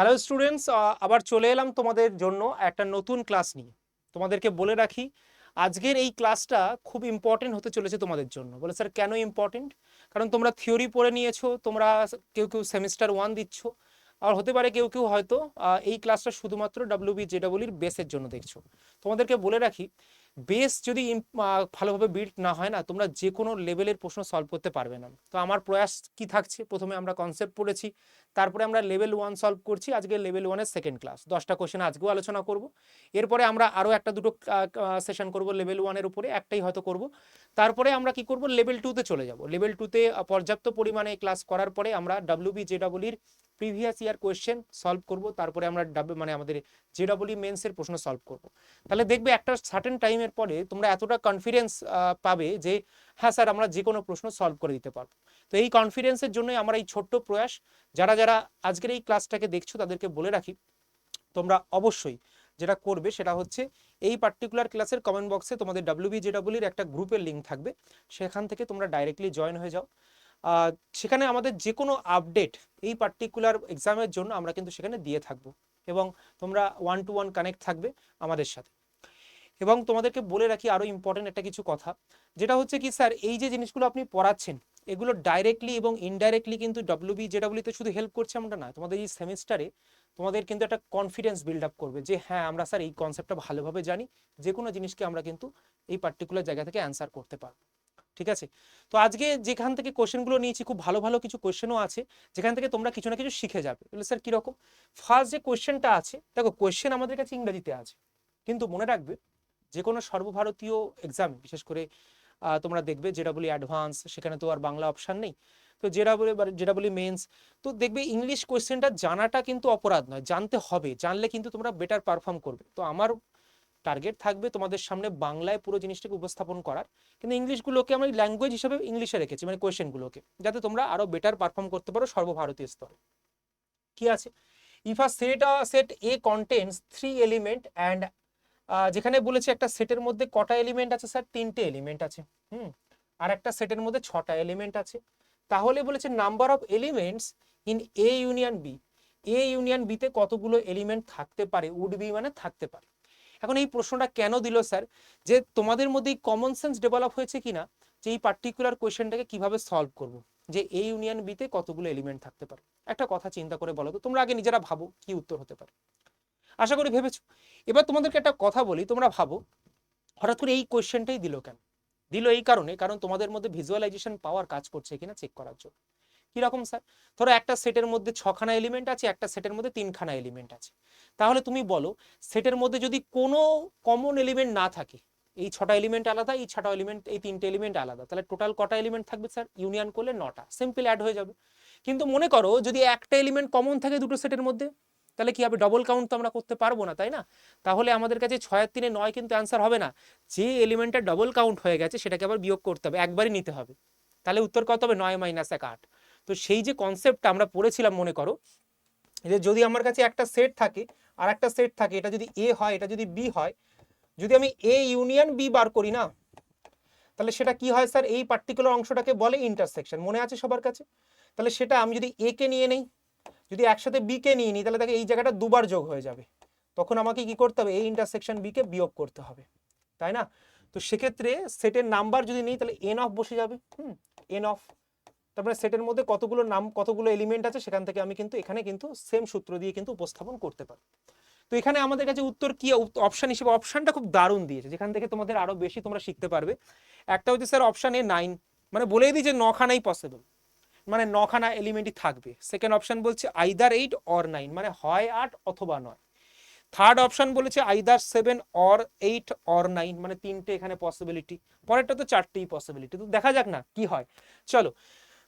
Hello students আবার চলে এলাম তোমাদের জন্য একটা নতুন ক্লাস নিয়ে। তোমাদেরকে বলে রাখি, আজকের এই ক্লাসটা খুব ইম্পর্টেন্ট হতে চলেছে তোমাদের জন্য। বলে, স্যার, কেন ইম্পর্টেন্ট কারণ তোমরা থিওরি পড়ে নিয়েছো, তোমরা কেউ কেউ সেমিস্টার ওয়ান দিচ্ছ। আর হতে পারে কেউ কেউ হয়তো এই ক্লাসটা শুধুমাত্র ডাব্লিউবি জেডাব্লিউর বেসের জন্য দেখছ। তোমাদেরকে বলে রাখি বেস যদি ভালোভাবে বিল্ড না হয় না, তোমরা যে কোনো লেভেলের প্রশ্ন সলভ করতে পারবে না। তো আমার প্রয়াস কি থাকছে? প্রথমে আমরা কনসেপ্ট পড়েছি, তারপরে আমরা লেভেল ওয়ান সলভ করছি, আজকে লেভেল ওয়ানের সেকেন্ড ক্লাস দশটা কোশ্চেন আজকেও আলোচনা করব। এরপরে আমরা আরও একটা দুটো সেশন করব লেভেল ওয়ানের উপরে, একটাই হয়তো করব। তারপরে আমরা কি করব? লেভেল টুতে চলে যাব। লেভেল টুতে পর্যাপ্ত পরিমাণে ক্লাস করার পরে আমরা ডাব্লিউবি জেডাবলির প্রিভিয়াস ইয়ার কোয়েশ্চেন সলভ করব, তারপরে আমরা ডাব্লিউ মানে আমাদের জেডাবলি মেন্সের প্রশ্ন সলভ করব। তাহলে দেখবে একটা সার্টেন টাইমের পরে তোমরা এতটা কনফিডেন্স পাবে যে হ্যাঁ স্যার, আমরা যে কোনো প্রশ্ন সলভ করে দিতে পারব। তো এই কনফিডেন্সের জন্যই আমার এই ছোট্ট প্রয়াস, যারা যারা আজকের এই ক্লাসটাকে দেখছ তাদেরকে বলে রাখি, তোমরা অবশ্যই যেটা করবে সেটা হচ্ছে, এই পার্টিকুলার ক্লাসের কমেন্ট বক্সে তোমাদের ডাব্লিউবি জেডাব্লিউর একটা গ্রুপের লিঙ্ক থাকবে। সেখান থেকে তোমরা ডাইরেক্টলি জয়েন হয়ে যাও। সেখানে আমাদের যে কোনো আপডেট এই পার্টিকুলার এক্সামের জন্য আমরা কিন্তু সেখানে দিয়ে থাকব এবং তোমরা ওয়ান টু ওয়ান কানেক্ট থাকবে আমাদের সাথে। এবং তোমাদেরকে বলে রাখি আরও ইম্পর্টেন্ট একটা কিছু কথা, যেটা হচ্ছে কি স্যার এই যে জিনিসগুলো আপনি পড়াচ্ছেন, এগুলো ডাইরেক্টলি এবং ইনডাইরেক্টলি কিন্তু ডাব্লিউবি জেডাব্লিউতে শুধু হেল্প করছে আমরা না তোমাদের এই সেমিস্টারে তোমাদের কিন্তু একটা কনফিডেন্স বিল্ড আপ করবে যে হ্যাঁ আমরা স্যার এই কনসেপ্টটা ভালোভাবে জানি যে কোনো জিনিসকে আমরা কিন্তু এই পার্টিকুলার জায়গা থেকে অ্যান্সার করতে পারব। ঠিক আছে? তো আজকে যেখান থেকে কোশ্চেনগুলো নিয়েছি, খুব ভালো ভালো কিছু কোশ্চেনও আছে, যেখান থেকে তোমরা কিছু না কিছু শিখে যাবে। বলে, স্যার, কীরকম? ফার্স্ট যে কোশ্চেনটা আছে, দেখো কোশ্চেন আমাদের কাছে ইংরেজিতে আছে। কিন্তু মনে রাখবে, যে কোনো সর্বভারতীয় এক্সাম বিশেষ করে তোমরা দেখবে যেটা বলি অ্যাডভান্স সেখানে তো আর বাংলা অপশান নেই। তো যেটা বলি যেটা বলি মেন্স তো দেখবে ইংলিশ কোয়েশ্চেনটা জানাটা কিন্তু অপরাধ নয়, জানতে হবে, জানলে কিন্তু তোমরা বেটার পারফর্ম করবে। তো আমার টার্গেট থাকবে তোমাদের সামনে বাংলায় পুরো জিনিসটাকে উপস্থাপন করার। কিন্তু ইংলিশগুলোকে আমি ল্যাঙ্গুয়েজ হিসেবে ইংলিশে রেখেছি মানে কোয়েশ্চেনগুলোকে যাতে তোমরা আরও বেটার পারফর্ম করতে পারো সর্বভারতীয় স্তরে। কি আছে? If a set set A contents three element and যেখানে বলেছে একটা সেটের মধ্যে কটা এলিমেন্ট আছে স্যার তিনটে এলিমেন্ট আছে। হুম? আর একটা সেটের মধ্যে ছটা এলিমেন্ট আছে। তাহলে বলেছে number of elements in A union B A union বিতে কতগুলো এলিমেন্ট থাকতে পারে? উড বি মানে থাকতে পারে। এখন এই প্রশ্নটা কেন দিল, স্যার? যে তোমাদের মধ্যে কমন সেন্স ডেভেলপ হয়েছে কিনা? যে এই পার্টিকুলার কোয়েশ্চেনটাকে কীভাবে সলভ করব? যে এ ইউনিয়ন বিতে কতগুলো এলিমেন্ট থাকতে পারে? একটা কথা চিন্তা করে বলো তো, তোমরা আগে নিজেরা ভাবো কি উত্তর হতে পারে। আশা করি ভেবেছো? এবার তোমাদেরকে একটা কথা বলি, তোমরা ভাবো, হঠাৎ করে এই কোয়েশ্চেনটাই দিল কেন? দিল এই কারণে, কারণ তোমাদের মধ্যে ভিজুয়ালাইজেশন পাওয়ার কাজ করছে কিনা চেক করার জন্য। কীরকম স্যার ধরো একটা সেটের মধ্যে ছখানা এলিমেন্ট আছে, একটা সেটের মধ্যে তিনখানা এলিমেন্ট আছে। তাহলে তুমি বলো সেটের মধ্যে যদি কোনো কমন এলিমেন্ট না থাকে, এই ছটা এলিমেন্ট আলাদা, এই ছটা এলিমেন্ট এই তিনটে এলিমেন্ট আলাদা, তাহলে টোটাল কটা এলিমেন্ট থাকবে স্যার ইউনিয়ন করলে নটা সিম্পল অ্যাড হয়ে যাবে। কিন্তু মনে করো, যদি একটা এলিমেন্ট কমন থাকে দুটো সেটের মধ্যে, তাহলে কি হবে? ডবল কাউন্ট তো আমরা করতে পারব না, তাই না? তাহলে আমাদের কাছে ছয়ের তিনে নয় কিন্তু অ্যান্সার হবে না। যে এলিমেন্টটা ডবল কাউন্ট হয়ে গেছে, সেটাকে আবার বিয়োগ করতে হবে, একবারই নিতে হবে। তাহলে উত্তর কত হবে? নয় মাইনাস এক আট। তো সেই যে কনসেপ্টটা আমরা পড়েছিলাম, মনে করো, যে যদি আমার কাছে একটা সেট থাকে, আর একটা সেট থাকে, এটা যদি এ হয়, এটা যদি বি হয়, যদি আমি এ ইউনিয়ন বি বার করি না, তাহলে সেটা কি হয় স্যার এই পার্টিকুলার অংশটাকে বলে ইন্টারসেকশন মনে আছে সবার কাছে? তাহলে সেটা আমি যদি এ কে নিয়ে নেই, যদি একসাথে বি কে নিয়ে নিই, তাহলে তাকে এই জায়গাটা দুবার যোগ হয়ে যাবে। তখন আমাকে কি করতে হবে? এই ইন্টারসেকশন বি কে বিয়োগ করতে হবে। তাই না? তো সেক্ষেত্রে সেটের নাম্বার যদি নিই, তাহলে এন অফ বসে যাবে। হুম এন অফ তারপরে সেটের মধ্যে কতগুলো নাম, কতগুলো এলিমেন্ট আছে, সেখান থেকে আমি কিন্তু এখানে কিন্তু সেম সূত্র দিয়ে কিন্তু উপস্থাপন করতে পারি। তো এখানে আমাদের কাছে উত্তর কি অপশন হিসেবে অপশনটা খুব দারুণ দিয়েছে। যেখান থেকে তোমাদের আরও বেশি তোমরা শিখতে পারবে। একটা হচ্ছে স্যার অপশন এ নাইন মানে বলেই দিই যে নখানাই পসিবল মানে নখানা এলিমেন্টই থাকবে। সেকেন্ড অপশন বলছে আইদার এইট অর নাইন মানে হয় আট অথবা নয়। থার্ড অপশন বলেছে either seven or eight or nine মানে তিনটে এখানে পসিবিলিটি পরেরটা তো চারটেই পসিবিলিটি তো দেখা যাক না, কি হয়। চলো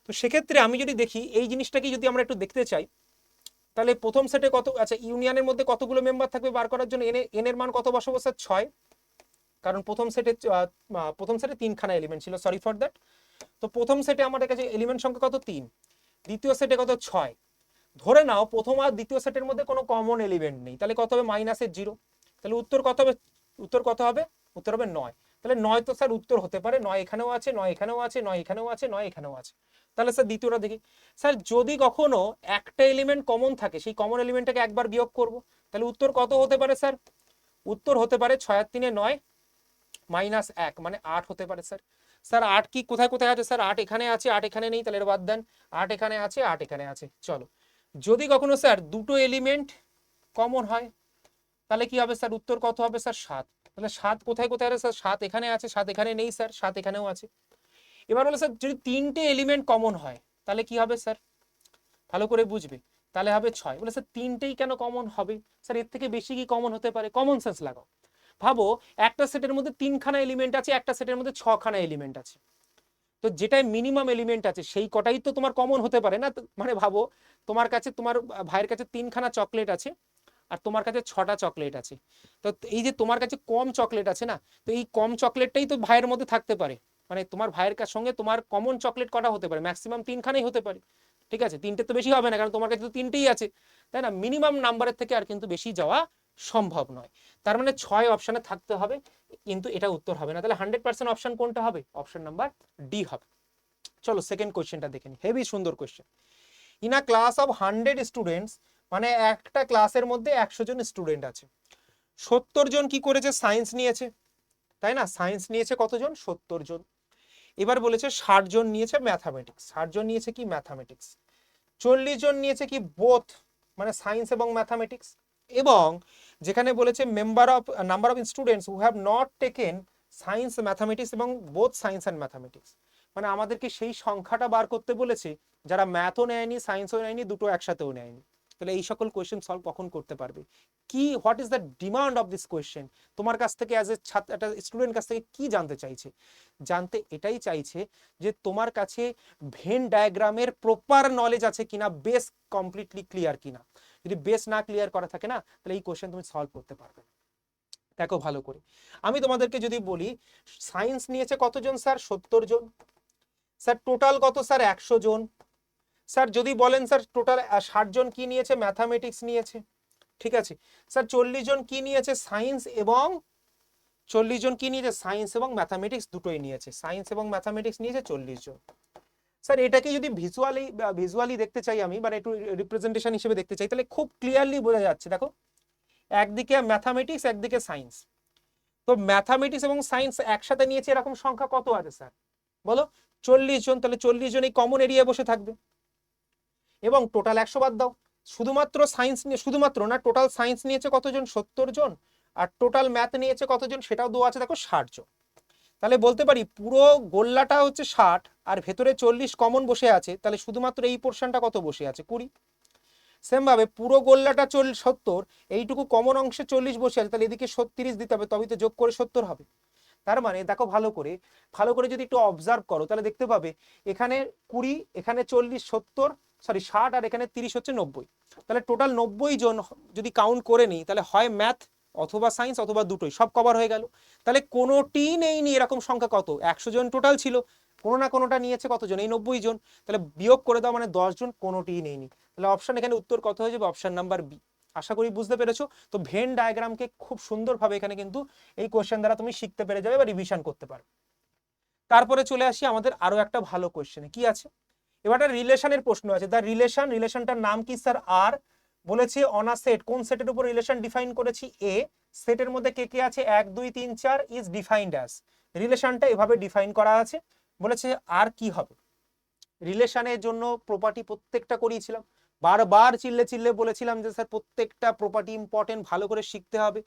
তো সেক্ষেত্রে আমি যদি দেখি, এই জিনিসটাকে যদি আমরা একটু দেখতে চাই, তাহলে প্রথম সেটে কত আচ্ছা ইউনিয়নের মধ্যে কতগুলো মেম্বার থাকবে বার করার জন্য? এন এন এর মান কত বসাবো স্যার ছয়। কারণ প্রথম সেটে প্রথম সেটে তিনখানা এলিমেন্ট ছিল সরি ফর দ্যাট তো প্রথম সেটে আমাদের কাছে এলিমেন্ট সংখ্যা কত? তিন। দ্বিতীয় সেটে কত? ছয়। ধরে নাও, প্রথম আর দ্বিতীয় সেটের মধ্যে কোনো কমন এলিমেন্ট নেই। তাহলে কত হবে? মাইনাসের জিরো তাহলে উত্তর কত হবে? উত্তর কত হবে? উত্তর হবে নয়। তাহলে নয় তো স্যার উত্তর হতে পারে। নয় এখানেও আছে, নয় এখানেও আছে, নয় এখানেও আছে, নয় এখানেও আছে। তাহলে স্যার দ্বিতীয়টা দেখি। স্যার যদি কখনো একটা এলিমেন্ট কমন থাকে, সেই কমন এলিমেন্টটাকে একবার বিয়োগ করব। তাহলে উত্তর কত হতে পারে স্যার? উত্তর হতে পারে ছয় আর তিনে নয় মাইনাস এক মানে আট হতে পারে স্যার। স্যার আট কি কোথায় কোথায় আছে স্যার? আট এখানে আছে, আট এখানে নেই, তাহলে বাদ দেন। আট এখানে আছে, আট এখানে আছে। চলো। যদি কখনো স্যার দুটো এলিমেন্ট কমন হয়, তাহলে কি হবে স্যার? উত্তর কত হবে স্যার? সাত। তাহলে সাত কোথায় কোথায় আছে স্যার? সাত এখানে আছে, সাত এখানে নেই স্যার, সাত এখানেও আছে। এবার বলে স্যার, যদি তিনটে এলিমেন্ট কমন হয়, তাহলে কি হবে স্যার? ভালো করে বুঝবে। তাহলে হবে ছয়। বলে স্যার, তিনটেই কেন কমন হবে? স্যার, এর থেকে বেশি কি কমন হতে পারে? কমন সেন্স লাগাও। ভাবো, একটা সেটের মধ্যে তিনখানা এলিমেন্ট আছে, একটা সেটের মধ্যে ছখানা এলিমেন্ট আছে। তো যেটাই মিনিমাম এলিমেন্ট আছে, সেই কটাই তো তোমার কমন হতে পারে না? মানে ভাবো, তোমার কাছে, তোমার ভাইয়ের কাছে তিনখানা চকলেট আছে আর তোমার কাছে ছটা চকলেট আছে। তো এই যে তোমার কাছে কম চকলেট আছে না, তো এই কম চকলেটটাই তো ভাইয়ের মধ্যে থাকতে পারে। মানে তোমার ভাইয়ের সঙ্গে তোমার কমন চকলেট কটা হতে পারে? ম্যাক্সিমাম তিনখানাই হতে পারে। ঠিক আছে? তিনটে তো বেশি হবে না, কারণ তোমার কাছে তো তিনটেই আছে। তাই না? মিনিমাম নাম্বারের থেকে আর কিন্তু বেশি যাওয়া সম্ভব নয়। তার মানে ছয় অপশানে থাকতে হবে, কিন্তু এটা উত্তর হবে না। তাহলে হান্ড্রেড পার্সেন্ট অপশন কোনটা হবে? অপশন নাম্বার ডি হবে। চলো সেকেন্ড কোয়েশ্চেনটা দেখে নি। হেভি সুন্দর question in a class of hundred students মানে একটা ক্লাসের মধ্যে একশো জন স্টুডেন্ট আছে। সত্তর জন কি করেছে? সায়েন্স নিয়েছে। তাই না? সায়েন্স নিয়েছে কতজন? সত্তর জন। এবার বলেছে ষাট জন নিয়েছে ম্যাথামেটিক্স। ষাট জন নিয়েছে কি? ম্যাথামেটিক্স। চল্লিশ জন নিয়েছে কি? বোথ মানে সায়েন্স এবং ম্যাথামেটিক্স। এবং যেখানে বলেছে member of number of students who have not taken science mathematics এবং বোথ সায়েন্স অ্যান্ড ম্যাথামেটিক্স মানে আমাদেরকে সেই সংখ্যাটা বার করতে বলেছে, যারা ম্যাথও নেয়নি সায়েন্সও নেয়নি, দুটো একসাথেও নেয়নি। তাহলে এই সকল কোয়েশ্চেন সলভ কখন করতে পারবে? কি what is the demand of this question তোমার কাছ থেকে অ্যাজ এ ছাত্র, একটা স্টুডেন্ট কাছ থেকে কি জানতে চাইছে? জানতে এটাই চাইছে যে তোমার কাছে ভেন ডায়াগ্রামের প্রপার নলেজ আছে কিনা বেস কমপ্লিটলি ক্লিয়ার কিনা। যদি বেস না ক্লিয়ার করা থাকে না, তাহলে এই কোয়েশ্চেন তুমি সলভ করতে পারবে দেখো ভালো করে। আমি তোমাদেরকে যদি বলি সায়েন্স নিয়েছে কতজন স্যার সত্তর জন। স্যার টোটাল কত? স্যার একশো জন। স্যার, যদি বলেন স্যার টোটাল ষাট জন কি নিয়েছে? ম্যাথামেটিক্স নিয়েছে। ঠিক আছে? স্যার, চল্লিশ জন কি নিয়েছে? সায়েন্স এবং চল্লিশ জন কি নিয়েছে? সায়েন্স এবং ম্যাথামেটিক্স দুটোই নিয়েছে। সায়েন্স এবং ম্যাথামেটিক্স নিয়েছে চল্লিশ জন। স্যার, এটাকে যদি ভিজুয়ালি ভিজুয়ালি দেখতে চাই আমি মানে একটু রিপ্রেজেন্টেশন হিসেবে দেখতে চাই, তাহলে খুব ক্লিয়ারলি বোঝা যাচ্ছে, দেখো। একদিকে ম্যাথামেটিক্স একদিকে সায়েন্স তো ম্যাথামেটিক্স এবং সায়েন্স একসাথে নিয়েছে এরকম সংখ্যা কত আছে, স্যার? বলো। চল্লিশ জন, তাহলে চল্লিশ জন এই কমন এরিয়ায় বসে থাকবে। এবং টোটাল একশো বাদ দাও। শুধুমাত্র সায়েন্স নিয়ে, শুধুমাত্র না টোটাল সায়েন্স নিয়েছে কতজন? সত্তর জন। আর টোটাল ম্যাথ নিয়েছে কতজন? সেটাও দেওয়া আছে, দেখো, ষাট জন। তাহলে বলতে পারি, পুরো গোল্লাটা হচ্ছে ষাট, আর ভেতরে চল্লিশ কমন বসে আছে, তাহলে শুধুমাত্র এই পোর্শনটা কত বসে আছে? কুড়ি। সেম ভাবে, পুরো গোল্লাটা চল, সত্তর, এইটুকু কমন অংশে চল্লিশ বসে আছে, তাহলে এদিকে সত্তিরিশ দিতে হবে, তবেই তো যোগ করে সত্তর হবে। তার মানে দেখো ভালো করে ভালো করে যদি একটু অবজার্ভ করো, তাহলে দেখতে পাবে এখানে কুড়ি, এখানে চল্লিশ, সত্তর সরি ষাট আর এখানে তিরিশ হচ্ছে নব্বই। তাহলে টোটাল নব্বই জন যদি কাউন্ট করে নিই, তাহলে হয় ম্যাথ অথবা সায়েন্স অথবা দুটোই, সব কভার হয়ে গেল। তাহলে কোনোটি নেইনি এরকম সংখ্যা কত? একশো জন টোটাল ছিল, কোনো না কোনোটা নিয়েছে কতজন? এই নব্বই জন। তাহলে বিয়োগ করে দাও মানে দশজন কোনোটিই নেইনি তাহলে অপশন এখানে উত্তর কত হয়ে যাবে? অপশন নাম্বার বি আশা করি বুঝতে পেরেছ। তো ভেন ডায়াগ্রামকে খুব সুন্দরভাবে এখানে কিন্তু এই কোয়েশ্চেন দ্বারা তুমি শিখতে পেরে যাবে বা রিভিশন করতে পারবে তারপরে চলে আসি আমাদের আরও একটা ভালো কোয়েশ্চেনে কি আছে? এবার একটা রিলেশনের প্রশ্ন আছে। দ্য রিলেশন রিলেশনটার নাম কি স্যার আর বলেছে অন আ সেট কোন সেটের উপর রিলেশন ডিফাইন করেছি? এ সেটের মধ্যে কে কে আছে? এক, দুই, তিন, চার ইজ ডিফাইন্ড অ্যাজ রিলেশনটা এভাবে ডিফাইন করা আছে। বলেছে আর কি হবে? রিলেশনের জন্য প্রপার্টি প্রত্যেকটা করিয়েছিলাম। বারবার চিল্লে চিল্লে বলেছিলাম যে, স্যার, প্রত্যেকটা প্রপার্টি ইম্পর্টেন্ট ভালো করে শিখতে হবে।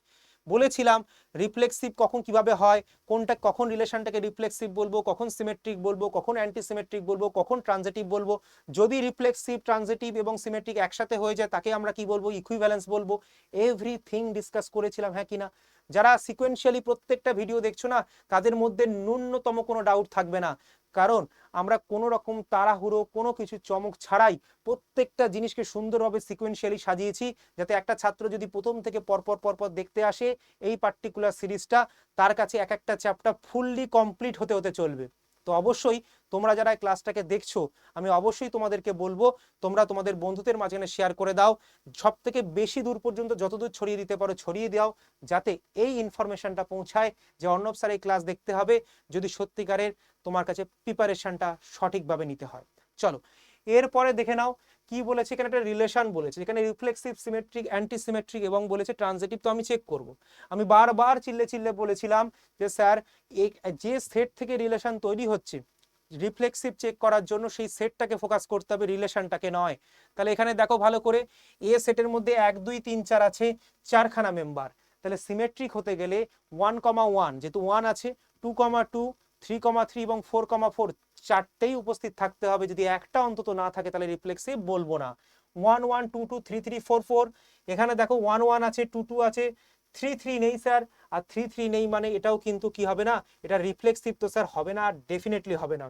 বলেছিলাম রিফ্লেক্সিভ কখন কীভাবে হয়? কোনটা, কখন রিলেশনটাকে রিফ্লেক্সিভ বলব? কখন সিমেট্রিক বলব? কখন অ্যান্টি সিমেট্রিক বলব? কখন ট্রানজেটিভ বলব? যদি রিফ্লেক্সিভ ট্রানজেটিভ এবং সিমেট্রিক একসাথে হয়ে যায়, তাকে আমরা কি বলব? ইকুইভ্যালেন্স বলব। এভরিথিং ডিসকাস করেছিলাম হ্যাঁ কিনা যারা সিকোয়েন্সিয়ালি প্রত্যেকটা ভিডিও দেখছ না, তাদের মধ্যে ন্যূনতম কোনো ডাউট থাকবে না। কারণ আমরা কোনো রকম তাড়াহুড়ো, কোনো কিছু চমক ছাড়াই প্রত্যেকটা জিনিসকে সুন্দরভাবে সিকোয়েন্সিয়ালি সাজিয়েছি, যাতে একটা ছাত্র যদি প্রথম থেকে পরপর পরপর দেখতে আসে, এই পার্টিকুলার সিরিজটা তার কাছে এক একটা চ্যাপ্টার ফুললি কমপ্লিট হতে হতে চলবে। তো অবশ্যই তোমরা যারা ক্লাসটাকে দেখছ, আমি অবশ্যই তোমাদেরকে বলব, তোমরা তোমাদের বন্ধুদের মাঝখানে শেয়ার করে দাও। সব থেকে বেশি দূর পর্যন্ত যতদূর ছড়িয়ে দিতে পারো ছড়িয়ে দাও, যাতে এই ইনফরমেশনটা পৌঁছায় যে অর্ণব স্যার এই ক্লাস দেখতে হবে, যদি সত্যিকারের তোমার কাছে প্রিপারেশনটা সঠিকভাবে নিতে হয়। চলো, এরপরে দেখে নাও কি বলেছে? এখানে একটা রিলেশন বলেছে এখানে রিফ্লেক্সিভ সিমেট্রিক অ্যান্টি সিমেট্রিক এবং বলেছে ট্রানজেটিভ তো আমি চেক করব। আমি বারবার চিল্লে চিল্লে বলেছিলাম যে, স্যার যে সেট থেকে রিলেশন তৈরি হচ্ছে রিফ্লেক্সিভ চেক করার জন্য সেই সেটটাকে ফোকাস করতে হবে রিলেশনটাকে নয়। তাহলে এখানে দেখো ভালো করে, এ সেটের মধ্যে এক, দুই, তিন, চার আছে, চারখানা মেম্বার তাহলে সিমেট্রিক হতে গেলে ওয়ান কমা ওয়ান যেহেতু ওয়ান আছে two comma two three comma three এবং ফোর কমা ফোর চারটেই উপস্থিত থাকতে হবে। যদি একটা অন্তত না থাকে, তাহলে রিফ্লেক্সিভ বলব না। One one two two three three four four এখানে দেখো ওয়ান ওয়ান আছে টু টু আছে থ্রি থ্রি নেই স্যার আর থ্রি থ্রি নেই মানে এটাও কিন্তু কি হবে না? এটা রিফ্লেক্সিভ তো স্যার হবে না ডেফিনেটলি হবে না।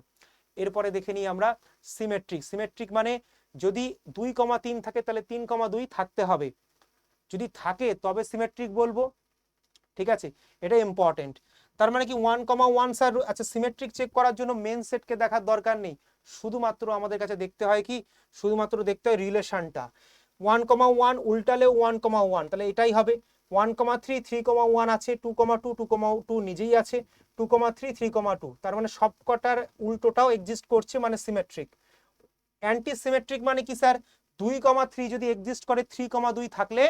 এরপরে দেখে নিই আমরা সিমেট্রিক সিমেট্রিক মানে যদি দুই কমা তিন থাকে, তাহলে তিন কমা দুই থাকতে হবে। যদি থাকে, তবে সিমেট্রিক বলব। ঠিক আছে? এটা ইম্পর্টেন্ট তার মানে কি ওয়ান কমা ওয়ান স্যার আচ্ছা সিমেট্রিক চেক করার জন্য মেন সেটকে দেখার দরকার নেই। শুধুমাত্র আমাদের কাছে দেখতে হয় কি? শুধুমাত্র দেখতে হয় রিলেশনটা ওয়ান কমা ওয়ান উল্টালে ওয়ান কমা ওয়ান তাহলে এটাই হবে। One comma three three comma one আছে two comma two two comma two নিজেই আছে two comma three three comma two তার মানে সবকটার উল্টোটাও এক্সিস্ট করছে মানে সিমেট্রিক অ্যান্টি সিমেট্রিক মানে কি স্যার দুই কমা থ্রি যদি এক্সিস্ট করে থ্রি কমা দুই থাকলে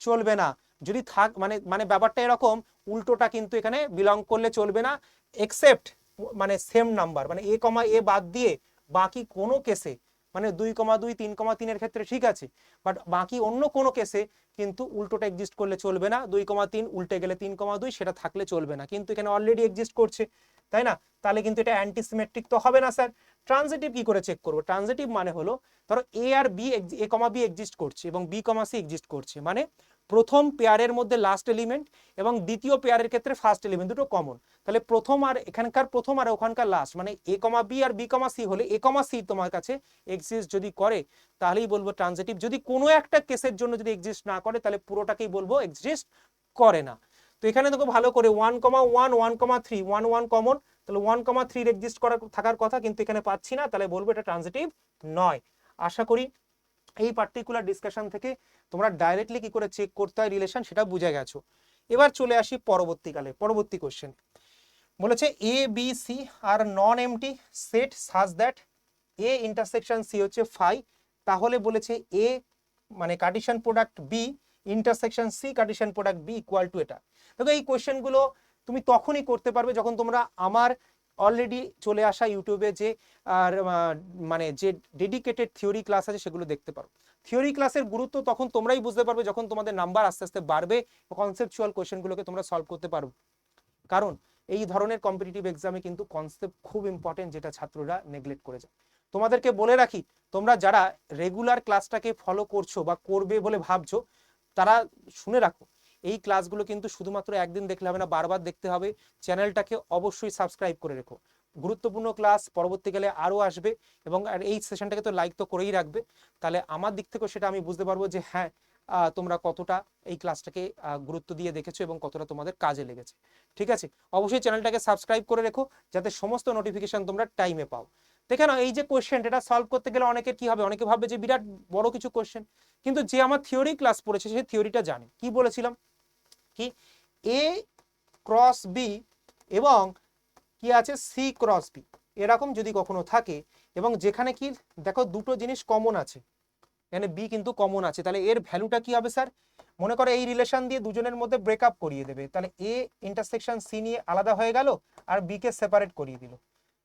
চলবে না। যদি থাক মানে মানে ব্যাপারটা এরকম উল্টোটা কিন্তু এখানে বিলং করলে চলবে না এক্সেপ্ট মানে সেম নাম্বার মানে এ কমা এ বাদ দিয়ে বাকি কোনো কেসে মানে দুই কমা দুই, তিন কমা তিনের ক্ষেত্রে ঠিক আছে বাট বাকি অন্য কোনো কেসে কিন্তু উল্টোটা এক্সিস্ট করলে চলবে না, দুই কমা তিন, উল্টে গেলে তিন কমা দুই, সেটা থাকলে চলবে না, কিন্তু এখানে অলরেডি এক্সিস্ট করছে, তাই না? তাহলে কিন্তু এটা অ্যান্টিসিমেট্রিক তো হবে না, স্যার। ট্রানজিটিভ কি করে চেক করব? ট্রানজিটিভ মানে হলো, ধরো A R B A comma B exist করছে এবং বি কমা সি এক্সিস্ট করছে মানে প্রথম পেয়ারের মধ্যে লাস্ট এলিমেন্ট এবং দ্বিতীয় পেয়ারের ক্ষেত্রে ফার্স্ট এলিমেন্ট দুটো কমন তাহলে প্রথম আর এখানকার প্রথম আর ওখানকার লাস্ট মানে এ কমা বি আর বি কমা সি হলে এ কমা সি তোমার কাছে এক্সিস্ট যদি করে, তাহলেই বলব ট্রানজিটিভ যদি কোনো একটা কেসের জন্য যদি এক্সিস্ট না করে, তাহলে পুরোটাকেই বলব এক্সিস্ট করে না। তো এখানে দেখো ভালো করে one comma one one comma three one one common তাহলে ওয়ান কমা থ্রির এক্সিস্ট করার থাকার কথা কিন্তু এখানে পাচ্ছি না, তাহলে বলব এটা ট্রানজিটিভ নয়। আশা করি এই পার্টিকুলার ডিসকাশন থেকে তোমরা ডাইরেক্টলি কি করে চেক করতে হয় রিলেশন সেটা বুঝে গেছো। এবার চলে আসি পরবর্তীকালে, পরবর্তী কোশ্চেন বলেছে A B C are non empty set such that A intersection C হচ্ছে ফাই তাহলে বলেছে এ মানে cartesian product B intersection C cartesian product B equal to এটা। দেখো এই কোয়েশ্চেনগুলো তুমি তখনই করতে পারবে যখন তোমরা আমার অলরেডি চলে আসা ইউটিউবে যে, আর মানে যে ডেডিকেটেড থিওরি ক্লাস আছে সেগুলো দেখতে পারো। থিওরি ক্লাসের গুরুত্ব তখন তোমরাই বুঝতে পারবে যখন তোমাদের নাম্বার আস্তে আস্তে বাড়বে কনসেপচুয়াল কোশ্চেনগুলোকে তোমরা সলভ করতে পারবে কারণ এই ধরনের কম্পিটিটিভ এক্সামে কিন্তু কনসেপ্ট খুব ইম্পর্টেন্ট যেটা ছাত্ররা নেগলেক্ট করে যায়। তোমাদেরকে বলে রাখি, তোমরা যারা রেগুলার ক্লাসটাকে ফলো করছ বা করবে বলে ভাবছ, তারা শুনে রাখো। এই ক্লাসগুলো কিন্তু শুধুমাত্র একদিন দেখলে হবে না, বারবার দেখতে হবে। চ্যানেলটাকে অবশ্যই সাবস্ক্রাইব করে রেখো। গুরুত্বপূর্ণ ক্লাস পরবর্তীকালে আরও আসবে এবং আর এই সেশনটাকে তো লাইক তো করেই রাখবে। তাহলে আমার দিক থেকেও সেটা আমি বুঝতে পারব যে হ্যাঁ তোমরা কতটা এই ক্লাসটাকে গুরুত্ব দিয়ে দেখেছ এবং কতটা তোমাদের কাজে লেগেছে। ঠিক আছে? অবশ্যই চ্যানেলটাকে সাবস্ক্রাইব করে রেখো, যাতে সমস্ত নোটিফিকেশন তোমরা টাইমে পাও। দেখে নাও, এই যে কোশ্চেন এটা সলভ করতে গেলে অনেকের কি হবে? অনেকে ভাববে যে বিরাট বড় কিছু কোশ্চেন কিন্তু যে আমার থিওরি ক্লাস পড়েছে, সে থিওরিটা জানে। কি বলেছিলাম? কি? এ ক্রস বি এবং কি আছে? সি ক্রস বি এরকম যদি কখনো থাকে এবং যেখানে কি, দেখো দুটো জিনিস কমন আছে। এখানে বি কিন্তু কমন আছে। তাহলে এর ভ্যালুটা কি হবে স্যার মনে করো এই রিলেশন দিয়ে দুজনের মধ্যে ব্রেকআপ করিয়ে দেবে। তাহলে এ ইন্টারসেকশন সি নিয়ে আলাদা হয়ে গেল আর বি কে সেপারেট করিয়ে দিল।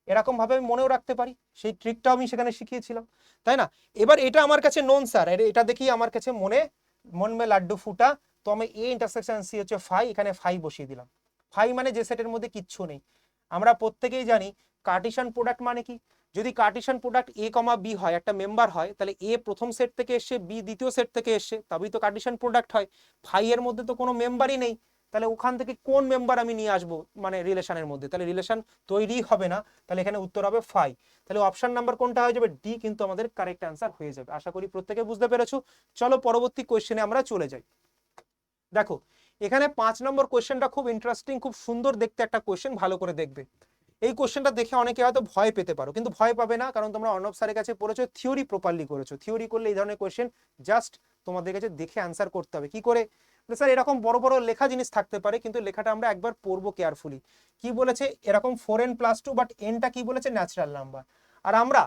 এরকম ভাবে আমি মনেও রাখতে পারি। সেই ট্রিকটাও আমি সেখানে শিখিয়েছিলাম। তাই না? এবার এটা আমার কাছে নন স্যার এটা দেখি আমার কাছে মনে, মন মে লাড্ডু ফুটা তো আমি এ ইন্টারসেকশন সি হচ্ছে ফাই এখানে ফাই বসিয়ে দিলাম। ফাই মানে যে সেটের মধ্যে কিচ্ছু নেই। আমরা প্রত্যেকেই জানি কার্টিশন প্রোডাক্ট মানে কি? যদি কার্টিশন প্রোডাক্ট এ কমা বি হয়, একটা মেম্বার হয়, তাহলে এ প্রথম সেট থেকে এসছে বি দ্বিতীয় সেট থেকে এসছে, তবেই তো কার্টিশন প্রোডাক্ট হয়। ফাই এর মধ্যে তো কোনো মেম্বারই নেই। তাহলে ওখান থেকে কোন মেম্বার আমি নিয়ে আসব মানে রিলেশনের মধ্যে? তাহলে রিলেশন তৈরি হবে না। তাহলে এখানে উত্তর হবে ফাই তাহলে অপশন নাম্বার কোনটা হয়ে যাবে? ডি কিন্তু আমাদের কারেক্ট অ্যান্সার হয়ে যাবে। আশা করি প্রত্যেকে বুঝতে পেরেছ। চলো পরবর্তী কোয়েশ্চেনে আমরা চলে যাই। দেখো, এখানে পাঁচ নম্বর কোয়েশ্চেনটা খুব ইন্টারেস্টিং খুব সুন্দর দেখতে একটা কোয়েশ্চেন ভালো করে দেখবে। এই কোশ্চেনটা দেখে অনেকে হয়তো ভয় পেতে পারো, কিন্তু ভয় পাবে না, কারণ তোমরা অর্ণব স্যারের কাছে পড়েছো থিওরি প্রপারলি করেছ। থিওরি করলে এই ধরনের কোয়েশ্চেন জাস্ট তোমাদের কাছে দেখে অ্যান্সার করতে হবে। কি করে? স্যার, এরকম বড় বড় লেখা জিনিস থাকতে পারে, কিন্তু লেখাটা আমরা একবার পড়ব কেয়ারফুলি কি বলেছে? এরকম four n plus two but এনটা কি বলেছে? ন্যাচারাল নাম্বার আর আমরা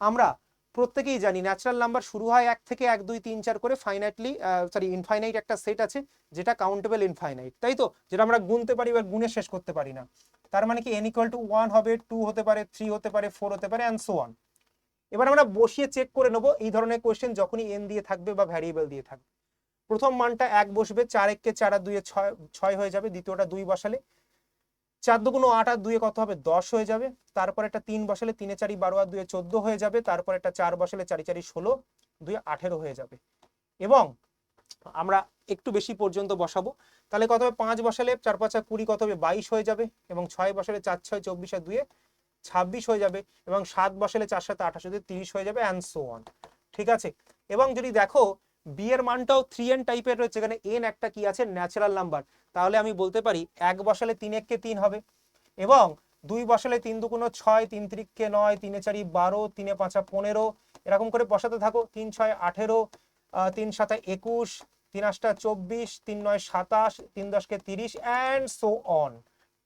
আমরা প্রত্যেকেই জানি ন্যাচারাল নাম্বার শুরু হয় এক থেকে এক, দুই, তিন, চার করে ফাইনাইটলি সরি ইনফাইনাইট একটা সেট আছে যেটা কাউন্টেবল ইনফাইনাইট তাই তো? যেটা আমরা গুনতে পারি বা গুণে শেষ করতে পারি না। তার মানে কি এন ইকুয়াল টু ওয়ান হবে টু হতে পারে থ্রি হতে পারে ফোর হতে পারে অ্যান্ড সো ওয়ান এবার আমরা বসিয়ে চেক করে নেব এই ধরনের কোয়েশ্চেন যখনই এন দিয়ে থাকবে বা ভ্যারিয়েবল দিয়ে থাকবে। প্রথম মানটা এক বসবে, চার এককে চার আর দুইয়ে ছয় ছয় হয়ে যাবে, দ্বিতীয়টা দুই বসালে চার দুগুণ আট আর দুয়ে কত হবে? দশ হয়ে যাবে। তারপর একটা তিন বসালে তিনে চারি বারো আর দুয়ে চোদ্দ হয়ে যাবে। তারপর একটা চার বসালে চারি চারি ষোলো দুই আঠেরো হয়ে যাবে। এবং আমরা একটু বেশি পর্যন্ত বসাবো। তাহলে কত হবে? পাঁচ বসালে চার পাঁচা কুড়ি কত হবে? বাইশ হয়ে যাবে। এবং ছয় বসালে চার ছয়, চব্বিশ আর দুয়ে ছাব্বিশ হয়ে যাবে। এবং সাত বসালে চার সাথে আঠাশ হয়ে তিরিশ হয়ে যাবে অ্যান্ড সো অন ঠিক আছে? এবং যদি দেখো বি এর মানটাও থ্রি এন টাইপের রয়েছে। এখানে এন একটা কি আছে? ন্যাচারাল নাম্বার তাহলে আমি বলতে পারি এক বসালে তিন এককে তিন হবে। এবং দুই বসালে তিন দুগুণ ছয়, তিন তিরিককে নয়, তিনে চারি বারো, তিনে পাঁচা পনেরো, এরকম করে বসাতে থাকো। তিন ছয় আঠেরো তিন সাতা একুশ, তিন আটটা চব্বিশ, তিন নয় সাতাশ, তিন দশকে তিরিশ অ্যান্ড সো অন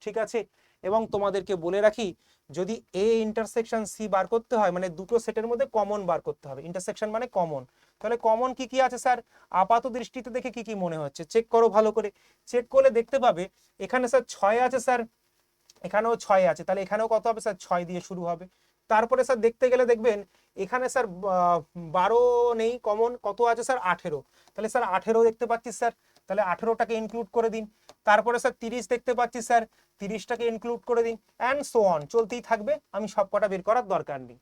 ঠিক আছে? এবং তোমাদেরকে বলে রাখি যদি এ ইন্টারসেকশন সি বার করতে হয় মানে দুটো সেটের মধ্যে কমন বার করতে হবে। ইন্টারসেকশন মানে কমন তাহলে কমন কি কি আছে, স্যার? আপাত দৃষ্টিতে দেখে কি কি মনে হচ্ছে? চেক করো ভালো করে। চেক করলে দেখতে পাবে, এখানে স্যার ছয় আছে, স্যার। এখানেও ছয় আছে। তাহলে এখানেও কত হবে, স্যার? ছয় দিয়ে শুরু হবে। তারপরে স্যার দেখতে গেলে দেখবেন, এখানে স্যার বারো নেই কমন কত আছে, স্যার? আঠেরো। তাহলে স্যার আঠেরো দেখতে পাচ্ছি, স্যার। তাহলে আঠেরোটাকে ইনক্লুড করে দিন। তারপরে স্যার তিরিশ দেখতে পাচ্ছি স্যার তিরিশটাকে ইনক্লুড করে দিন অ্যান্ড সো অন চলতেই থাকবে, আমি সব কটা বের করার দরকার নেই।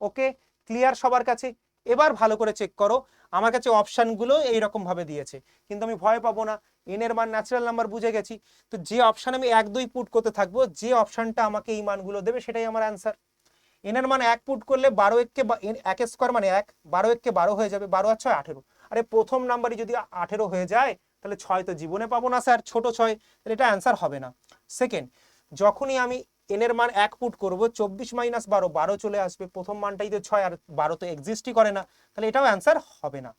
ওকে ক্লিয়ার সবার কাছে? এবার ভালো করে চেক করো। আমার কাছে অপশানগুলো এইরকম ভাবে দিয়েছে। কিন্তু আমি ভয় পাবো না। এন এর মান ন্যাচারাল নাম্বার বুঝে গেছি। তো যে অপশান আমি এক, দুই পুট করতে থাকব, যে অপশানটা আমাকে এই মানগুলো দেবে, সেটাই আমার অ্যান্সার এন এর মান এক পুট করলে বারো এককে এক স্কোয়ার মানে এক, বারো এককে বারো হয়ে যাবে, বারো আর ছয় আঠেরো। আরে প্রথম নাম্বারই যদি আঠেরো হয়ে যায় তাহলে ছয় তো জীবনে পাবো না স্যার, ছোট ছয়, তাহলে এটা অ্যান্সার হবে না। সেকেন্ড যখনই আমি এন এর মান এক পুট করব, চব্বিশ মাইনাস বারো বারো চলে আসবে, প্রথম মানটাই তো ছয় আর বারো তো এক্সিস্টই করে না, তাহলে এটাও অ্যান্সার হবে না।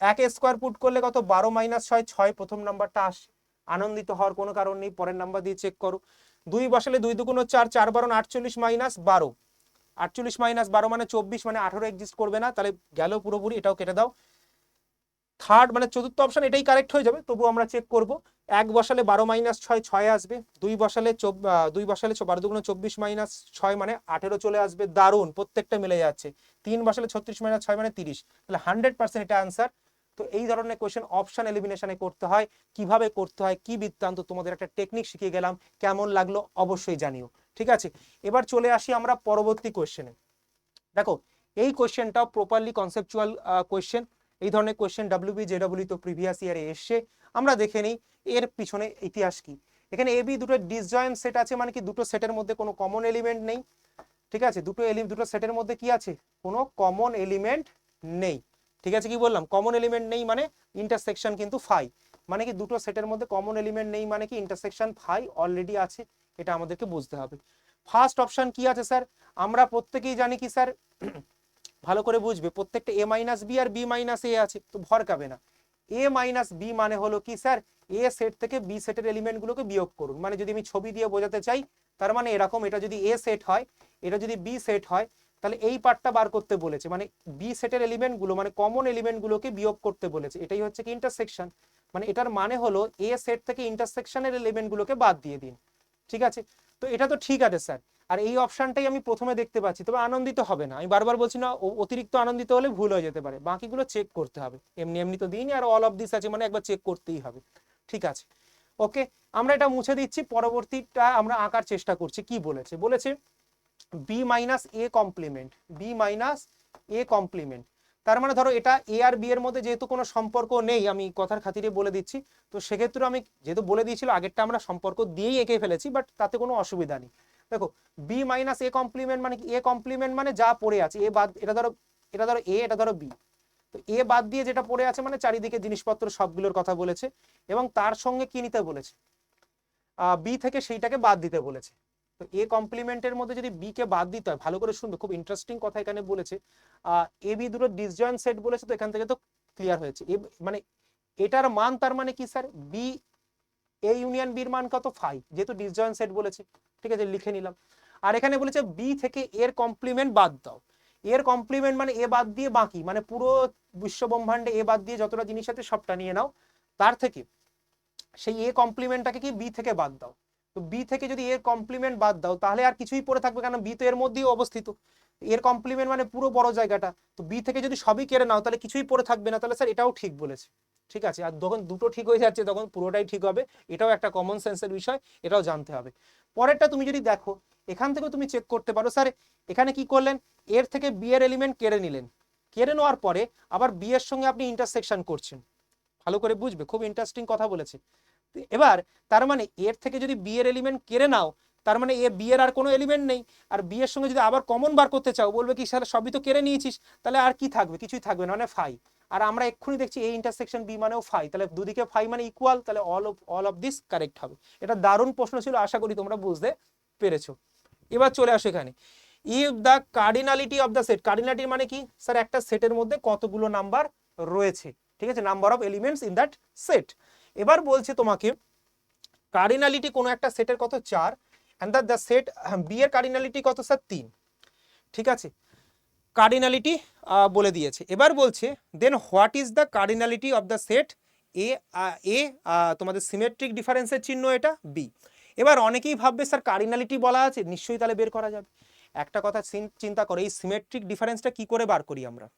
এক স্কোয়ার পুট করলে কত? বারো মাইনাস ছয় ছয় প্রথম নাম্বারটা আসে, আনন্দিত হওয়ার কোনো কারণ নেই, পরের নাম্বার দিয়ে চেক করো। দুই বসালে দুই দুগুণ চার চার বারো আটচল্লিশ মাইনাস বারো। আটচল্লিশ মাইনাস বারো মানে চব্বিশ মানে আঠারো এক্সিস্ট করবে না, তাহলে গেল পুরোপুরি, এটাও কেটে দাও। থার্ড মানে চতুর্থ অপশন এটাই কারেক্ট হয়ে যাবে তবু আমরা চেক করব। এক বসালে বারো মাইনাস ছয় ছয় আসবে। দুই বসালে দুই বসালে বারো দুগুণ চব্বিশ মাইনাস ছয় মানে আঠেরো চলে আসবে। দারুণ, প্রত্যেকটা মিলে যাচ্ছে। তিন বসালে ছত্রিশ মাইনাস ছয় মানে তিরিশ। তাহলে হান্ড্রেড পার্সেন্ট এটা আনসার তো এই ধরনের কোয়েশ্চেন অপশন এলিমিনেশনে করতে হয়। কীভাবে করতে হয়? কি বৃত্তান্ত? তোমাদের একটা টেকনিক শিখিয়ে গেলাম। কেমন লাগল? অবশ্যই জানিও। ঠিক আছে? এবার চলে আসি আমরা পরবর্তী কোয়েশ্চেনে দেখো, এই কোয়েশ্চেনটাও প্রপারলি কনসেপচুয়াল কোয়েশ্চেন এই ধরনের কোয়েশ্চেন ডাব্লিউবি জেডব্লিউ তো প্রিভিয়াস ইয়ারে এসছে। আমরা দেখে নিই, এর পিছনে ইতিহাস কি? এখানে এবি দুটো ডিসজয়েন্ট সেট আছে মানে কি দুটো সেটের মধ্যে কোনো কমন এলিমেন্ট নেই। ঠিক আছে? দুটো এলি দুটো সেটের মধ্যে কি আছে? কোনো কমন এলিমেন্ট নেই। ঠিক আছে কি বললাম? কমন এলিমেন্ট নেই মানে ইন্টারসেকশন কিন্তু ফাই মানে কি দুটো সেটের মধ্যে কমন এলিমেন্ট নেই মানে কি ইন্টারসেকশন ফাই অলরেডি আছে। এটা আমাদেরকে বুঝতে হবে। ফার্স্ট অপশন কি আছে স্যার আমরা প্রত্যেকেই জানি কি স্যার ভালো করে বুঝবে, প্রত্যেকটা এ মাইনাস বি আর বি মাইনাস এ আছে, তো ভর কাবে না। এ মাইনাস বি মানে হলো কি স্যার? এ সেট থেকে বি সেটের এলিমেন্টগুলোকে বিয়োগ করুন। মানে যদি আমি ছবি দিয়ে বোঝাতে চাই, তার মানে এরকম এটা যদি এ সেট হয়, এটা যদি বি সেট হয়, তাহলে এই পার্টটা বার করতে বলেছে। মানে বি সেটের এলিমেন্টগুলো মানে কমন এলিমেন্টগুলোকে বিয়োগ করতে বলেছে। এটাই হচ্ছে কি ইন্টারসেকশন মানে এটার মানে হলো এ সেট থেকে ইন্টারসেকশনের এলিমেন্টগুলোকে বাদ দিয়ে দিন। ঠিক আছে? তো এটা তো ঠিক আছে স্যার। আর এই অপশনটাই আমি প্রথমে দেখতে পাচ্ছি। তবে আনন্দিত হবে না। আমি বারবার বলছি না অতিরিক্ত আনন্দিত হলে ভুল হয়ে যেতে পারে। বাকিগুলো চেক করতে হবে। এমনি এমনি তো দিইনি আর অল অফ দিস আছে মানে একবার চেক করতেই হবে। ঠিক আছে? ওকে আমরা এটা মুছে দিচ্ছি। পরবর্তীটা আমরা আঁকার চেষ্টা করছি। কি বলেছে? বলেছে B minus A complement B minus A complement তার মানে ধরো এটা এ আর বি এর মধ্যে যেহেতু কোনো সম্পর্ক নেই, আমি কথার খাতিরে বলে দিচ্ছি। তো সেক্ষেত্রে আমি যেহেতু বলে দিয়েছিল, আগেরটা আমরা সম্পর্ক দিয়েই এঁকে ফেলেছি বাট তাতে কোনো অসুবিধা নেই। দেখো বি মাইনাস এ কমপ্লিমেন্ট মানে এ কমপ্লিমেন্ট মানে যা পড়ে আছে এ বাদ, এটা ধরো এটা ধরো এ এটা ধরো বি তো এ বাদ দিয়ে যেটা পড়ে আছে মানে চারিদিকে জিনিসপত্র সবগুলোর কথা বলেছে, এবং তার সঙ্গে কি নিতে বলেছে? বি থেকে সেইটাকে বাদ দিতে বলেছে। তো এ কমপ্লিমেন্টের মধ্যে যদি বি কে বাদ দিতে হয়, ভালো করে শুনবে, খুব ইন্টারেস্টিং কথা এখানে বলেছে। এ বি দুটো ডিসজয়েন্ট সেট বলেছে, তো এখান থেকে তো ক্লিয়ার হয়েছে। মানে এটার মান তার মানে কি স্যার বি এ ইউনিয়ন বির মান কত? ফাইভ যেহেতু ডিসজয়েন্ট সেট বলেছে। ঠিক আছে, লিখে নিলাম। আর এখানে বলেছে বি থেকে এর কমপ্লিমেন্ট বাদ দাও। এর কমপ্লিমেন্ট মানে এ বাদ দিয়ে বাকি মানে পুরো বিশ্ব ব্রহ্মাণ্ডে এ বাদ দিয়ে যতটা জিনিস আছে সবটা নিয়ে নাও। তার থেকে সেই এ কমপ্লিমেন্টটাকে কি বি থেকে বাদ দাও। তো বি থেকে যদি এর কমপ্লিমেন্ট বাদ দাও, তাহলে আর কিছুই পড়ে থাকবে কারণ বি তো এর মধ্যেই অবস্থিত। এর কমপ্লিমেন্ট মানে পুরো বড় জায়গাটা। তো বি থেকে যদি সবই কেড়ে নাও, তাহলে কিছুই পড়ে থাকবে না। তাহলে স্যার এটাও ঠিক বলেছে। ঠিক আছে? আর যখন দুটো ঠিক হয়ে যাচ্ছে, তখন পুরোটাই ঠিক হবে। এটাও একটা কমন সেন্সের বিষয়, এটাও জানতে হবে। পরেরটা তুমি যদি দেখো, এখান থেকে তুমি চেক করতে পারো স্যার এখানে কি করলেন? এর থেকে বি এর এলিমেন্ট কেড়ে নিলেন। কেড়ে নেওয়ার পরে আবার বি এর সঙ্গে আপনি ইন্টারসেকশন করছেন। ভালো করে বুঝবে? খুব ইন্টারেস্টিং কথা বলেছে। এবার তার মানে এর থেকে যদি বি এর এলিমেন্ট কেড়ে নাও, তার মানে এ বি এর আর কোনো এলিমেন্ট নেই। আর বি এর সঙ্গে যদি আবার কমন বার করতে চাও, বলবে কি, স্যার, সবই তো কেড়ে নিয়েছিস, তাহলে আর কি থাকবে? কিছুই থাকবে না। মানে ফাই আর আমরা এক্ষুনি দেখছি এই ইন্টারসেকশন বি মানেও ফাই তাহলে দুদিকে ফাই মানে ইকুয়াল তাহলে all of all of this correct হবে। এটা দারুণ প্রশ্ন ছিল, আশা করি তোমরা বুঝতে পেরেছ। এবার চলে আসো এখানে। If the cardinality of the set cardinality মানে কি? স্যার, একটা সেটের মধ্যে কতগুলো নাম্বার রয়েছে? ঠিক আছে? Number of elements in that set এবার বলছে তোমাকে কার্ডিনালিটি কোনো একটা সেটের কত চার অ্যান্ড দ্য সেট বি এর কার্ডিনালিটি কত স্যার তিন। ঠিক আছে? কার্ডিনালিটি বলে দিয়েছে। এবার বলছে then what is the cardinality of the set A A তোমাদের সিমেট্রিক ডিফারেন্সের চিহ্ন এটা বি এবার অনেকেই ভাববে স্যার কার্ডিনালিটি বলা আছে, নিশ্চয়ই তাহলে বের করা যাবে। একটা কথা চিন- চিন্তা করে, এই সিমেট্রিক ডিফারেন্সটা কি করে বার করি আমরা?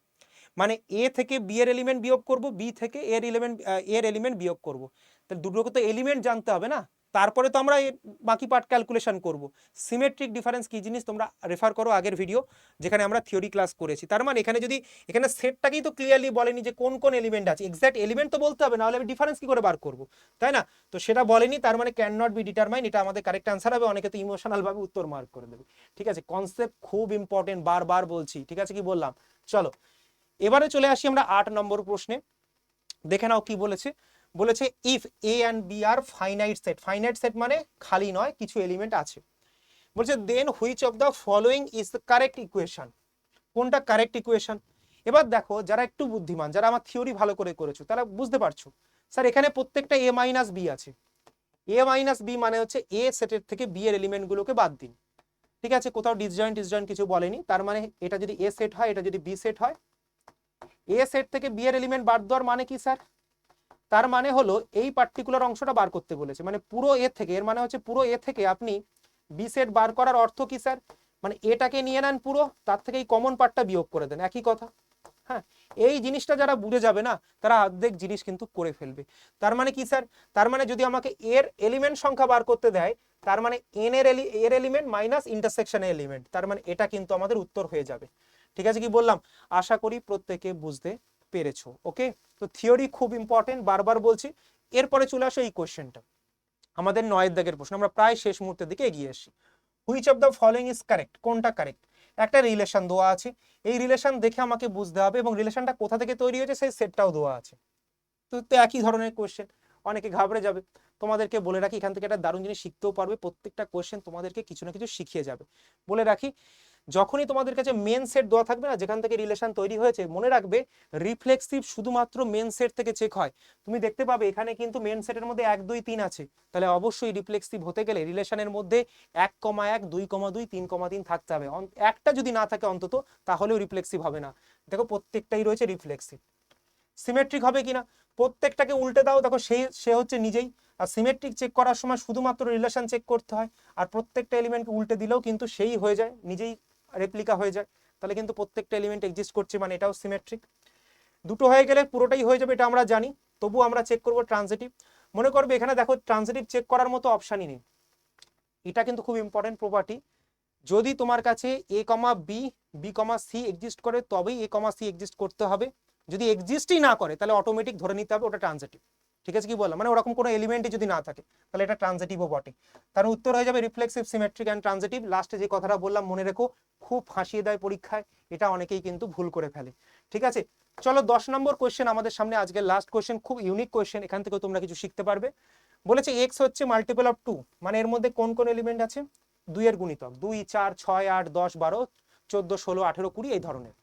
মানে এ থেকে বি এর এলিমেন্ট বিয়োগ করব বি থেকে এর এলিমেন্ট এর এলিমেন্ট বিয়োগ করব। তাহলে দুটোকে তো এলিমেন্ট জানতে হবে না? তারপরে তো আমরা বাকি পার্ট ক্যালকুলেশন করব। সিমেট্রিক ডিফারেন্স কি জিনিস তোমরা রেফার করো আগের ভিডিও যেখানে আমরা থিওরি ক্লাস করেছি। তার মানে এখানে যদি, এখানে সেটটাকেই তো ক্লিয়ারলি বলেনি যে কোন কোন এলিমেন্ট আছে। এক্স্যাক্ট এলিমেন্ট তো বলতে হবে, নাহলে আমি ডিফারেন্স কি করে বার করব? তাই না? তো সেটা বলেনি, তার মানে ক্যান নট বি ডিটারমাইন এটা আমাদের কারেক্ট অ্যান্সার হবে, অনেকে তো ইমোশনাল ভাবে উত্তর মার্ক করে দেবে। ঠিক আছে? কনসেপ্ট খুব ইম্পর্টেন্ট বারবার বলছি। ঠিক আছে কি বললাম? চলো। এবারে চলে আসি আমরা আট নম্বর প্রশ্নে। দেখে নাও কি বলেছে। বলেছে if A and B are finite set finite set মানে খালি নয়, কিছু এলিমেন্ট আছে। বলছে then which of the following is the correct equation কোনটা কারেক্ট ইকুয়েশন এবার দেখো, যারা একটু বুদ্ধিমান, যারা আমার থিওরি ভালো করে করেছ, তারা বুঝতে পারছ। স্যার, এখানে প্রত্যেকটা এ মাইনাস বি আছে। এ মাইনাস বি মানে হচ্ছে এ সেটের থেকে বি এর এলিমেন্টগুলোকে বাদ দিন। ঠিক আছে? কোথাও ডিসজয়েন্ট ডিসজয়েন্ট কিছু বলেনি। তার মানে এটা যদি এ সেট হয়, এটা যদি বি সেট হয় এ সেট থেকে বি এর এলিমেন্ট বাদ দেওয়ার মানে কি স্যার তার মানে হলো এই পার্টিকুলার অংশটা বার করতে বলেছে। মানে পুরো এ থেকে, এর মানে হচ্ছে পুরো এ থেকে আপনি বি সেট বার করার অর্থ কি স্যার মানে এটাকে নিয়ে নেন পুরো, তার থেকে এই কমন পার্টটা বিয়োগ করে দেন। একই কথা। হ্যাঁ এই জিনিসটা যারা বুঝে যাবে না, তারা অর্ধেক জিনিস কিন্তু করে ফেলবে। তার মানে কি স্যার তার মানে যদি আমাকে এর এলিমেন্ট সংখ্যা বার করতে দেয়, তার মানে এন এর এর এলিমেন্ট মাইনাস ইন্টারসেকশন এলিমেন্ট তার মানে এটা কিন্তু আমাদের উত্তর হয়ে যাবে। ঠিক আছে কি বললাম? আশা করি প্রত্যেকে বুঝতে পেরেছ ওকে তো থিওরি খুব ইম্পর্টেন্ট বারবার বলছি। এরপরে চলে আসো এই কোশ্চেনটা আমাদের নয়ের দাগের প্রশ্ন, আমরা প্রায় শেষ মুহূর্তের দিকে এগিয়ে আসি। Which of the following is correct কোনটা কারেক্ট একটা রিলেশন দেওয়া আছে। এই রিলেশন দেখে আমাকে বুঝতে হবে এবং রিলেশনটা কোথা থেকে তৈরি হয়েছে সেই সেটটাও দেওয়া আছে। তো তো একই ধরনের কোশ্চেন অনেকে ঘাবড়ে যাবে। তোমাদেরকে বলে রাখি, এখান থেকে একটা দারুণ জিনিস শিখতেও পারবে। প্রত্যেকটা কোশ্চেন তোমাদেরকে কিছু না কিছু শিখিয়ে যাবে। বলে রাখি যখনই তোমাদের কাছে মেন সেট দেওয়া থাকবে না, যেখান থেকে রিলেশন তৈরি হয়েছে, মনে রাখবে রিফ্লেক্সিভ শুধুমাত্র মেন সেট থেকে চেক হয়। তুমি দেখতে পাবে এখানে কিন্তু মেন সেটের মধ্যে এক, দুই, তিন আছে। তাহলে অবশ্যই রিফ্লেক্সিভ হতে গেলে রিলেশনের মধ্যে এক কমা এক, দুই কমা দুই, তিন কমা তিন থাকতে হবে। একটা যদি না থাকে অন্তত, তাহলেও রিফ্লেক্সিভ হবে না। দেখো প্রত্যেকটাই রয়েছে রিফ্লেক্সিভ সিমেট্রিক হবে কিনা? প্রত্যেকটাকে উল্টে দাও, দেখো সে সে হচ্ছে নিজেই। আর সিমেট্রিক চেক করার সময় শুধুমাত্র রিলেশন চেক করতে হয়। আর প্রত্যেকটা এলিমেন্টকে উল্টে দিলেও কিন্তু সেই হয়ে যায়, নিজেই রেপ্লিকা হয়ে যায়। তাহলে কিন্তু প্রত্যেকটা এলিমেন্ট এক্সিস্ট করছে মানে এটাও সিমেট্রিক দুটো হয়ে গেলে পুরোটাই হয়ে যাবে, এটা আমরা জানি। তবু আমরা চেক করব ট্রানজিটিভ মনে করবে এখানে দেখো ট্রানজিটিভ চেক করার মতো অপশানই নেই। এটা কিন্তু খুব ইম্পর্টেন্ট প্রপার্টি যদি তোমার কাছে A comma B B comma C exist করে, তবেই এ কমা সি এক্সিস্ট করতে হবে। যদি এক্সিস্টই না করে, তাহলে অটোমেটিক ধরে নিতে হবে, ওটা ট্রানজিটিভ ঠিক আছে কি বললাম? মানে ওরকম কোনো এলিমেন্টই যদি না থাকে, তাহলে এটা ট্রানজিটিভও বটে। তার উত্তর হয়ে যাবে রিফ্লেক্সিভ সিমেট্রিক অ্যান্ড ট্রানজিটিভ লাস্টে যে কথাটা বললাম, মনে রেখো, খুব ফাঁসিয়ে দেয় পরীক্ষায়। এটা অনেকেই কিন্তু ভুল করে ফেলে। ঠিক আছে? চলো দশ নম্বর কোয়েশ্চেন আমাদের সামনে আজকে লাস্ট কোয়েশ্চেন খুব ইউনিক কোয়েশ্চেন এখান থেকে তোমরা কিছু শিখতে পারবে। বলেছে এক্স হচ্ছে মাল্টিপল অফ টু মানে এর মধ্যে কোন কোন এলিমেন্ট আছে? দুইয়ের গুণিতক, দুই, চার, ছয়, আট, দশ, বারো, চোদ্দ, ষোলো, আঠেরো, কুড়ি, এই ধরনের।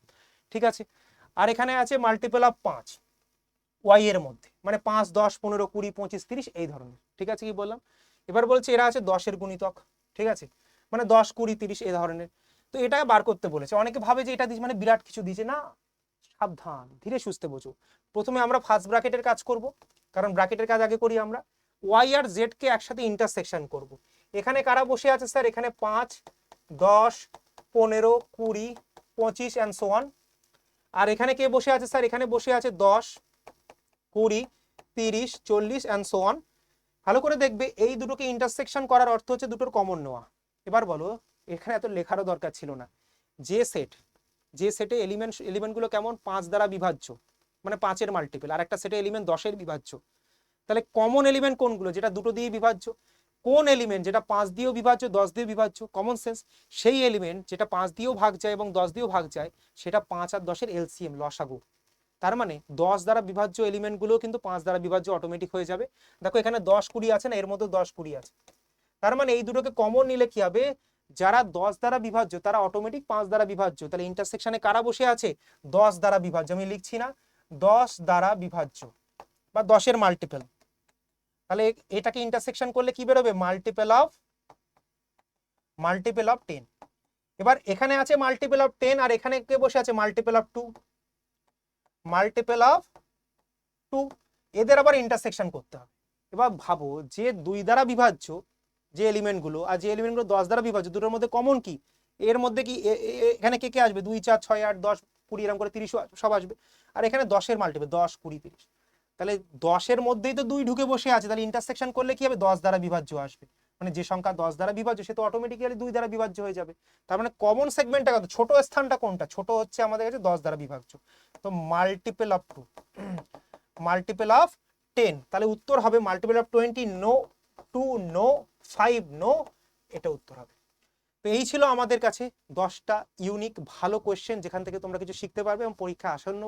ঠিক আছে? আর এখানে আছে মাল্টিপল অফ পাঁচ। ওয়াই এর মধ্যে। মানে পাঁচ, দশ, পনেরো, কুড়ি, পঁচিশ, তিরিশ, এই ধরনের। ঠিক আছে কি বললাম? এবার বলছে এরা আছে দশের গুণিতক। ঠিক আছে? মানে দশ, কুড়ি, তিরিশ, এই ধরনের। তো এটা বার করতে বলেছে। অনেকে ভাবে যে এটা দিচ্ছে মানে বিরাট কিছু দিয়েছে না, সাবধান, ধীরে সুস্থে বোঝো। প্রথমে আমরা ফার্স্ট ব্র্যাকেটের কাজ করব। কারণ ব্র্যাকেটের কাজ আগে করি আমরা। ওয়াই আর জেড কে একসাথে ইন্টারসেকশন করব। এখানে কারা বসে আছে স্যার? এখানে পাঁচ, দশ, পনেরো, কুড়ি, পঁচিশ অ্যান্ড সো ওয়ান আর এখানে কে বসে আছে স্যার? এখানে বসে আছে দশ কুড়ি, তিরিশ, চল্লিশ অ্যান্ড সো ওয়ান ভালো করে দেখবে, এই দুটোকে ইন্টারসেকশন করার অর্থ হচ্ছে দুটোর কমন নেওয়া। এবার বলো, এখানে এত লেখারও দরকার ছিল না। যে সেট যে সেটে এলিমেন্ট এলিমেন্টগুলো কেমন? পাঁচ দ্বারা বিভাজ্য মানে পাঁচের মাল্টিপল আর একটা সেটে এলিমেন্ট দশের বিভাজ্য। তাহলে কমন এলিমেন্ট কোনগুলো? যেটা দুটো দিয়ে বিভাজ্য। কোন এলিমেন্ট যেটা পাঁচ দিয়েও বিভাজ্য, দশ দিয়ে বিভাজ্য? কমন সেন্স সেই এলিমেন্ট যেটা পাঁচ দিয়েও ভাগ যায় এবং দশ দিয়েও ভাগ যায়, সেটা পাঁচ আর দশের এলসিএম লসাগু। তার মানে দশ দ্বারা বিভাজ্য এলিমেন্টগুলো কিন্তু পাঁচ দ্বারা বিভাজ্য অটোমেটিক হয়ে যাবে। দেখো এখানে দশ কুড়ি আছে না, এর মধ্যে দশ কুড়ি আছে। তার মানে এই দুটোকে কমন নিলে কি হবে? যারা দশ দ্বারা বিভাজ্য, তারা অটোমেটিক পাঁচ দ্বারা বিভাজ্য। তাহলে ইন্টারসেকশনে কারা বসে আছে? দশ দ্বারা বিভাজ্য। আমি লিখছি না, দশ দ্বারা বিভাজ্য বা দশের মাল্টিপল তাহলে এটাকে ইন্টারসেকশন করলে কি বেরোবে? Multiple of multiple of ten এবার এখানে আছে মাল্টিপল অফ টেন আর এখানে কে বসে আছে? Multiple of two multiple of two এদের আবার ইন্টারসেকশন করতে হবে। এবার ভাবো যে দুই দ্বারা বিভাজ্য যে এলিমেন্টগুলো আর যে এলিমেন্টগুলো দশ দ্বারা বিভাজ্য, দুটোর মধ্যে কমন কি? এর মধ্যে কি এখানে কে কে আসবে? দুই, চার, ছয়, আট, দশ, কুড়ি এরকম করে তিরিশ সব আসবে। আর এখানে দশের মাল্টিপেল দশ, কুড়ি, তিরিশ। তাহলে দশের মধ্যেই তো দুই ঢুকে বসে আছে, তাহলে ইন্টারসেকশন করলে কি হবে? দশ দ্বারা বিভাজ্য আসবে। মানে যে সংখ্যা দশ দ্বারা বিভাজ্য, সে তো অটোমেটিক্যালি দুই দ্বারা বিভাজ্য হয়ে যাবে। তার মানে কমন সেগমেন্টটা কত? ছোট স্থানটা কোনটা? ছোট হচ্ছে আমাদের কাছে দশ দ্বারা বিভাজ্য। তো multiple of two multiple of ten তাহলে উত্তর হবে multiple of twenty no two no five no এটা উত্তর হবে। তো এই ছিল আমাদের কাছে দশটা ইউনিক ভালো কোয়েশ্চেন যেখান থেকে তোমরা কিছু শিখতে পারবে এবং পরীক্ষা আসন্ন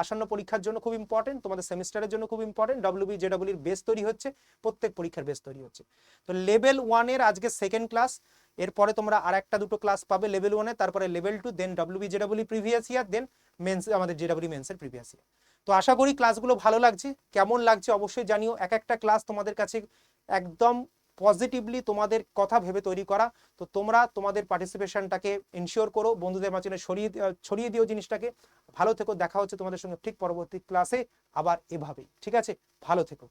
আসন্ন পরীক্ষার জন্য খুব ইম্পর্টেন্ট তোমাদের সেমিস্টারের জন্য খুব ইম্পর্টেন্ট ডব্লিউবি জেডব্লিউর বেস তৈরি হচ্ছে, প্রত্যেক পরীক্ষার বেস তৈরি হচ্ছে। তো লেভেল ওয়ানের আজকে সেকেন্ড ক্লাস এরপরে তোমরা আর একটা দুটো ক্লাস পাবে লেভেল ওয়ানে তারপরে level two then WB JW previous year then mains আমাদের জেডব্লিউ মেন্সের প্রিভিয়াস ইয়ার তো আশা করি ক্লাসগুলো ভালো লাগছে, কেমন লাগছে অবশ্যই জানিও, এক একটা ক্লাস তোমাদের কাছে একদম পজিটিভলি তোমাদের কথা ভেবে তৈরি করা। তো তোমরা তোমাদের পার্টিসিপেশনটাকে ইনশিওর করো, বন্ধুদের মাঝে সরিয়ে ছড়িয়ে দিও জিনিসটাকে। ভালো থেকো, দেখা হচ্ছে তোমাদের সঙ্গে ঠিক পরবর্তী ক্লাসে আবার এভাবেই। ঠিক আছে? ভালো থেকো।